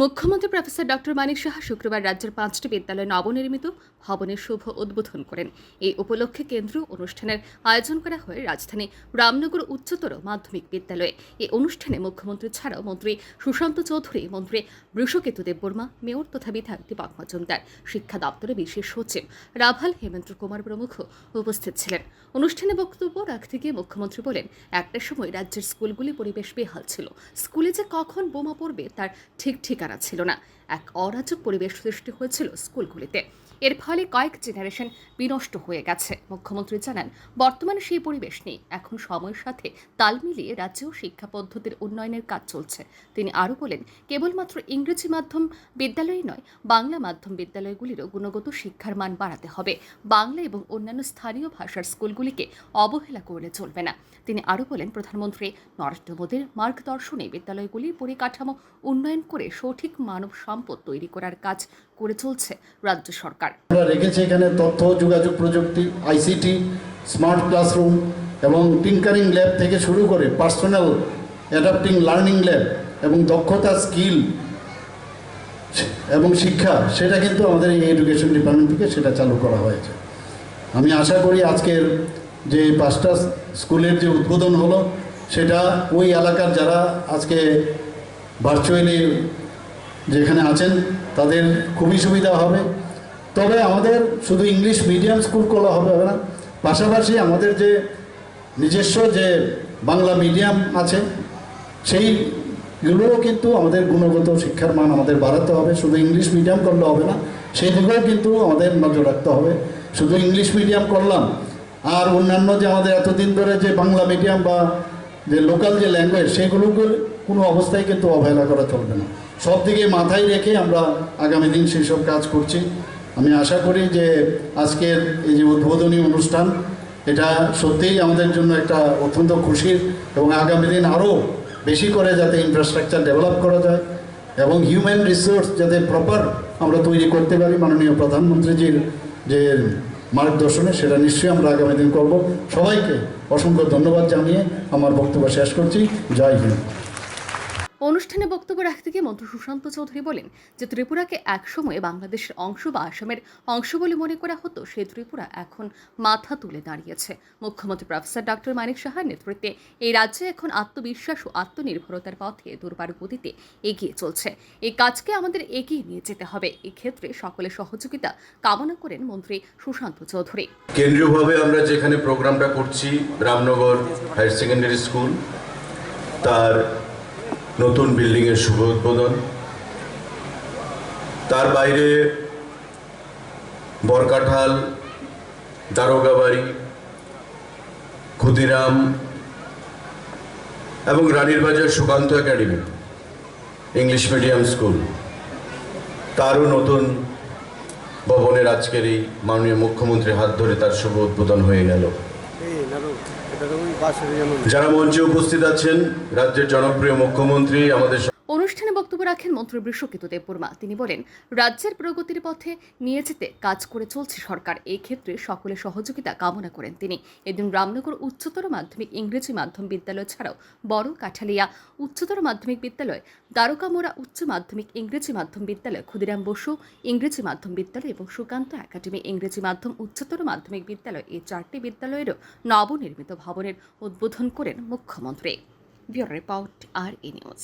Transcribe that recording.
মুখ্যমন্ত্রী professor doctor Manik Saha শুক্রবার রাজ্যের পাঁচটি বিদ্যালয়ে নবনির্মিত ভবনের শুভ উদ্বোধন করেন। এই উপলক্ষে কেন্দ্রীয় অনুষ্ঠানের আয়োজন করা হয় রাজধানী রামনগর উচ্চতর মাধ্যমিক বিদ্যালয়ে। এই অনুষ্ঠানে মুখ্যমন্ত্রী ছাড়াও মন্ত্রী সুশান্ত চৌধুরী, মন্ত্রী বৃষকেতু দেববর্মা, মেয়র তথা বিধায়ক দীপক মজুমদার, শিক্ষা দপ্তরের বিশেষ সচিব রাভাল হেমেন্দ্র কুমার প্রমুখ উপস্থিত ছিলেন। অনুষ্ঠানে বক্তব্য রাখতে গিয়ে মুখ্যমন্ত্রী বলেন, একটা সময় রাজ্যের স্কুলগুলি পরিবেশ বেহাল ছিল। স্কুলে যে কখন বোমা পড়বে তার ঠিক ঠিকানা ছিল না। এক অরাজক পরিবেশ সৃষ্টি হয়েছিল স্কুলগুলিতে। এর ফলে কয়েক জেনারেশন বিনষ্ট হয়ে গেছে। মুখ্যমন্ত্রী জানান, বর্তমানে সেই পরিবেশ নেই। এখন সময়ের সাথে তাল মিলিয়ে রাজ্যেও শিক্ষা পদ্ধতির উন্নয়নের কাজ চলছে। তিনি আরও বলেন, কেবলমাত্র ইংরেজি মাধ্যম বিদ্যালয়ই নয়, বাংলা মাধ্যম বিদ্যালয়গুলিরও গুণগত শিক্ষার মান বাড়াতে হবে। বাংলা এবং অন্যান্য স্থানীয় ভাষার স্কুলগুলিকে অবহেলা করলে চলবে না। তিনি আরও বলেন, প্রধানমন্ত্রী নরেন্দ্র মোদীর মার্গদর্শনে বিদ্যালয়গুলির পরিকাঠামো উন্নয়ন করে সঠিক মানব সম্পদ তৈরি করার কাজ করে চলছে রাজ্য সরকার। আমরা রেখেছি এখানে তথ্য, যোগাযোগ প্রযুক্তি আইসিটি স্মার্ট ক্লাসরুম এবং টিঙ্কারিং ল্যাব থেকে শুরু করে পার্সোনাল অ্যাডাপ্টিং লার্নিং ল্যাব এবং দক্ষতা স্কিল এবং শিক্ষা, সেটা কিন্তু আমাদের এই এডুকেশন ডিপার্টমেন্ট থেকে সেটা চালু করা হয়েছে। আমি আশা করি আজকের যে পাঁচটা স্কুলের যে উদ্বোধন হলো, সেটা ওই এলাকার যারা আজকে ভার্চুয়ালি যেখানে আছেন, তাদের খুবই সুবিধা হবে। তবে আমাদের শুধু ইংলিশ মিডিয়াম স্কুল খোলা হবে না। পাশাপাশি আমাদের যে নিজস্ব যে বাংলা মিডিয়াম আছে সেইগুলোও কিন্তু আমাদের গুণগত শিক্ষার মান আমাদের বাড়াতে হবে। শুধু ইংলিশ মিডিয়াম করলে হবে না, সেই দিকেও কিন্তু আমাদের নজর রাখতে হবে। শুধু ইংলিশ মিডিয়াম করলাম, আর অন্যান্য যে আমাদের এতদিন ধরে যে বাংলা মিডিয়াম বা যে লোকাল যে ল্যাঙ্গুয়েজ সেগুলোকে কোনো অবস্থায় কিন্তু অবহেলা করা চলবে না। সব দিকে মাথায় রেখে আমরা আগামী দিন সেই সব কাজ করছি। আমি আশা করি যে আজকের এই যে উদ্বোধনী অনুষ্ঠান, এটা সত্যিই আমাদের জন্য একটা অত্যন্ত খুশির এবং আগামী দিন আরও বেশি করে যাতে ইনফ্রাস্ট্রাকচার ডেভেলপ করা যায় এবং হিউম্যান রিসোর্স যাতে প্রপার আমরা তৈরি করতে পারি মাননীয় প্রধানমন্ত্রীজির যে মার্গদর্শনে, সেটা নিশ্চয়ই আমরা আগামী দিন করব। সবাইকে অসংখ্য ধন্যবাদ জানিয়ে আমার বক্তব্য শেষ করছি। জয় হিন্দ। অনুষ্ঠানে বক্তব্য রাখতে গিয়ে মন্ত্রী সুশান্ত চৌধুরী বলেন যে ত্রিপুরাকে একসময় বাংলাদেশের অংশ বা আসামের অংশ বলে মনে করা হতো সেই ত্রিপুরা এখন মাথা তুলে দাঁড়িয়েছে। মুখ্যমন্ত্রী প্রফেসর ডক্টর মানিক সাহার নেতৃত্বে এই রাজ্যে এখন আত্মবিশ্বাস ও আত্মনির্ভরতার পথে দুর্বার গতিতে এগিয়ে চলছে। এই কাজকে আমাদের এগিয়ে নিয়ে যেতে হবে। এক্ষেত্রে সকলের সহযোগিতা কামনা করেন মন্ত্রী সুশান্ত চৌধুরী। কেন্দ্রীয়ভাবে আমরা যেখানে প্রোগ্রামটা করছি, রামনগর হায়ার সেকেন্ডারি স্কুল, তার নতুন বিল্ডিংয়ের শুভ উদ্বোধন। তার বাইরে বরকাঠাল, দারোগাবাড়ি, ক্ষুদিরাম এবং রানীর বাজার Sukanta academy, English medium school. তারও নতুন ভবনের আজকের এই মাননীয় মুখ্যমন্ত্রীর হাত ধরে তার শুভ উদ্বোধন হয়ে গেল। যারা মঞ্চে উপস্থিত আছেন রাজ্যের জনপ্রিয় মুখ্যমন্ত্রী আমাদের অনুষ্ঠানে বক্তব্য রাখেন মন্ত্রী বৃষকেতু দেববর্মা। তিনি বলেন, রাজ্যের প্রগতির পথে নিয়ে যেতে কাজ করে চলছে সরকার। এই ক্ষেত্রে সকলের সহযোগিতা কামনা করেন তিনি। এদিন রামনগর উচ্চতর মাধ্যমিক ইংরেজি মাধ্যম বিদ্যালয় ছাড়াও বড় কাঠালিয়া উচ্চতর মাধ্যমিক বিদ্যালয়, দ্বারকামোড়া উচ্চ মাধ্যমিক ইংরেজি মাধ্যম বিদ্যালয়, ক্ষুদিরাম বসু ইংরেজি মাধ্যম বিদ্যালয় এবং সুকান্ত একাডেমি ইংরেজি মাধ্যম উচ্চতর মাধ্যমিক বিদ্যালয় এই চারটি বিদ্যালয়েরও নবনির্মিত ভবনের উদ্বোধন করেন মুখ্যমন্ত্রী। রিপোর্ট, আর ই নিউজ।